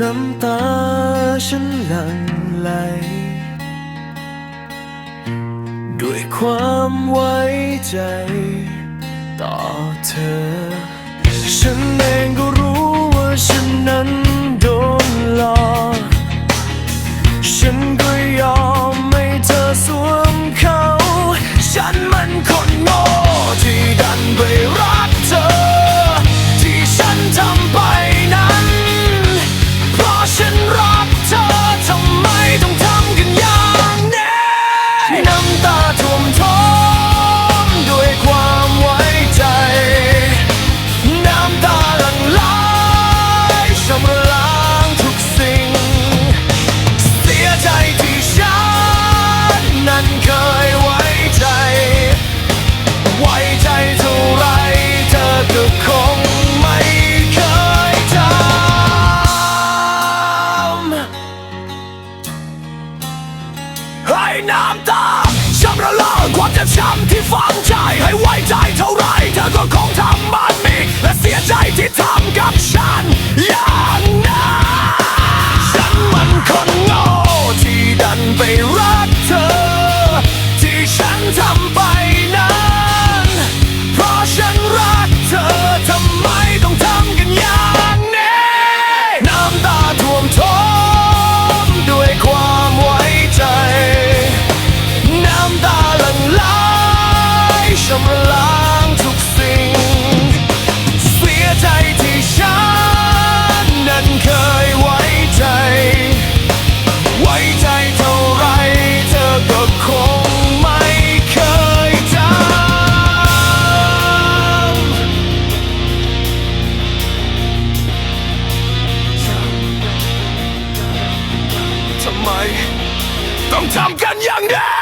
น้ำตาฉันหลั่งไหล ด้วยความไว้ใจ ต่อเธอ ฉันเองก็รู้ ใจให้ไว้ใจเท่าไรเธอก็คงทำมันมีและเสียใจที่ทำกับ ไม ต้องทำกันอย่างนี้